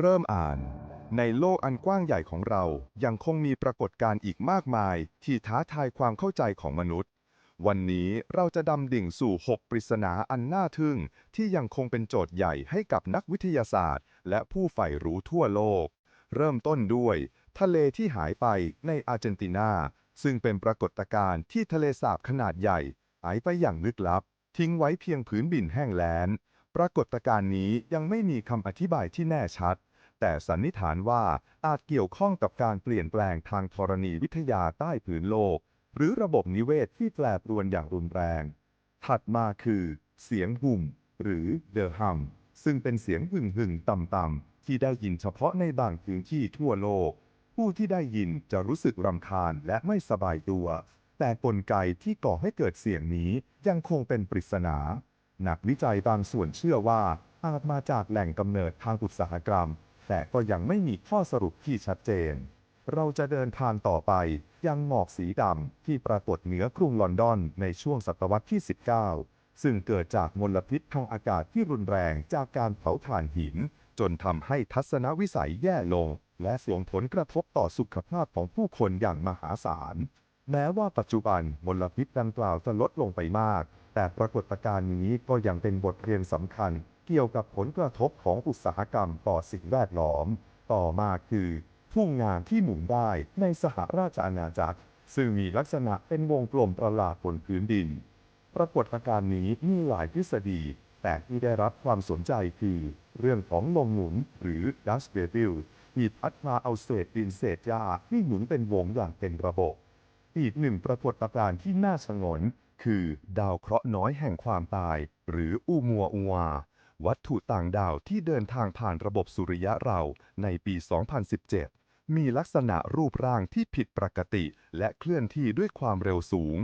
เริ่มอ่าน ในโลกอันกว้างใหญ่ของเรายังคงมีปรากฏการณ์อีกมากมาย ที่ท้าทายความเข้าใจของมนุษย์ วันนี้เราจะดำดิ่งสู่ 6 ปริศนาอันน่าทึ่ง ที่ยังคงเป็นโจทย์ใหญ่ให้กับนักวิทยาศาสตร์ และผู้ใฝ่รู้ทั่วโลก เริ่มต้นด้วย ทะเลที่หายไปในอาร์เจนตินา ซึ่งเป็นปรากฏการณ์ที่ทะเลสาบขนาดใหญ่หายไปอย่างลึกลับ ทิ้งไว้เพียงผืนบินแห้งแล้น ปรากฏการณ์นี้ยังไม่มีคำอธิบายที่แน่ชัด แต่สันนิษฐานว่าอาจเกี่ยวข้องกับการเปลี่ยนแปลงทางธรณีวิทยาใต้ผืนโลก หรือระบบนิเวศที่แปรปรวนอย่างรุนแรง ถัดมาคือ เสียงหุ่ม หรือเดอฮัมซึ่งเป็นเสียงหึ่งหึ่งๆต่ำๆที่ได้ยินเฉพาะในบางพื้นที่ทั่วโลก ผู้ที่ได้ยินจะรู้สึกรำคาญและไม่สบายตัว แต่กลไกที่ก่อให้เกิดเสียงนี้ยังคงเป็นปริศนา นักวิจัยบางส่วนเชื่อว่าอาจมาจากแหล่งกำเนิดทางอุตสาหกรรม แต่ก็ยังไม่มีข้อสรุปที่ชัดเจน เราจะเดินทางต่อไปยังหมอกสีดำที่ปรากฏเหนือกรุงลอนดอนในช่วงศตวรรษที่ 19 ซึ่งเกิดจากมลพิษทางอากาศที่รุนแรงจากการเผาถ่านหิน จนทำให้ทัศนวิสัยแย่ลง และส่งผลกระทบต่อสุขภาพของผู้คนอย่างมหาศาล แม้ว่าปัจจุบันมลพิษดังกล่าวจะลดลงไปมาก แต่ปรากฏการณ์นี้ก็ยังเป็นบทเรียนสำคัญ เกี่ยวกับผลกระทบของอุตสาหกรรมต่อสิ่งแวดล้อม ต่อมาคือทุ่งงานที่หมุนได้ในสหราชอาณาจักร ซึ่งมีลักษณะเป็นวงกลมประหลาดบนพื้นดิน ปรากฏการณ์นี้มีหลายทฤษฎี แต่ที่ได้รับความสนใจคือ เรื่องของลมหมุนหรือ dust devil ที่พัดมาเอาเศษดินเศษหญ้าที่หมุนเป็นวงอย่างเป็นระบบ อีกหนึ่งปรากฏการณ์ที่น่าสงน คือ ดาวเคราะห์น้อยแห่งความตาย หรืออูมัวอัววัตถุต่างดาวที่เดินทางผ่านระบบสุริยะเราในปี 2017 มีลักษณะรูปร่างที่ผิดปกติ และเคลื่อนที่ด้วยความเร็วสูง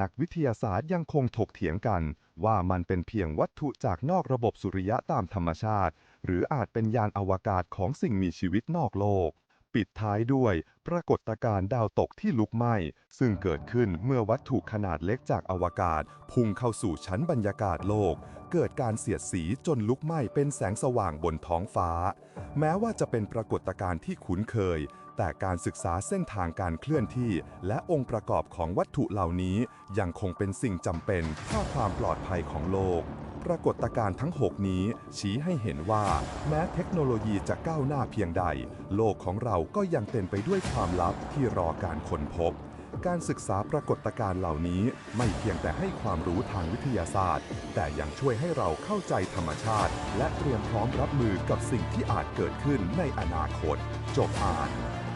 นักวิทยาศาสตร์ยังคงถกเถียงกัน ว่ามันเป็นเพียงวัตถุจากนอกระบบสุริยะตามธรรมชาติ หรืออาจเป็นยานอวกาศของสิ่งมีชีวิตนอกโลก ปิดท้ายด้วยปรากฏการณ์ดาวตกที่ลุกไหม้ ซึ่งเกิดขึ้นเมื่อวัตถุขนาดเล็กจากอวกาศ พุ่งเข้าสู่ชั้นบรรยากาศโลก เกิดการเสียดสีจนลุกไหม้เป็นแสงสว่างบนท้องฟ้า แม้ว่าจะเป็นปรากฏการณ์ที่คุ้นเคย แต่การศึกษาเส้นทางการเคลื่อนที่ และองค์ประกอบของวัตถุเหล่านี้ ยังคงเป็นสิ่งจำเป็นเพื่อความปลอดภัยของโลก ปรากฏการณ์ทั้ง 6 นี้ ชี้ให้เห็นว่า แม้เทคโนโลยีจะก้าวหน้าเพียงใด โลกของเราก็ยังเต็มไปด้วยความลับที่รอการค้นพบ การศึกษาปรากฏการณ์เหล่านี้ไม่เพียงแต่ให้ความรู้ทางวิทยาศาสตร์ แต่ยังช่วยให้เราเข้าใจธรรมชาติ และเตรียมพร้อมรับมือกับสิ่งที่อาจเกิดขึ้นในอนาคต จบอ่าน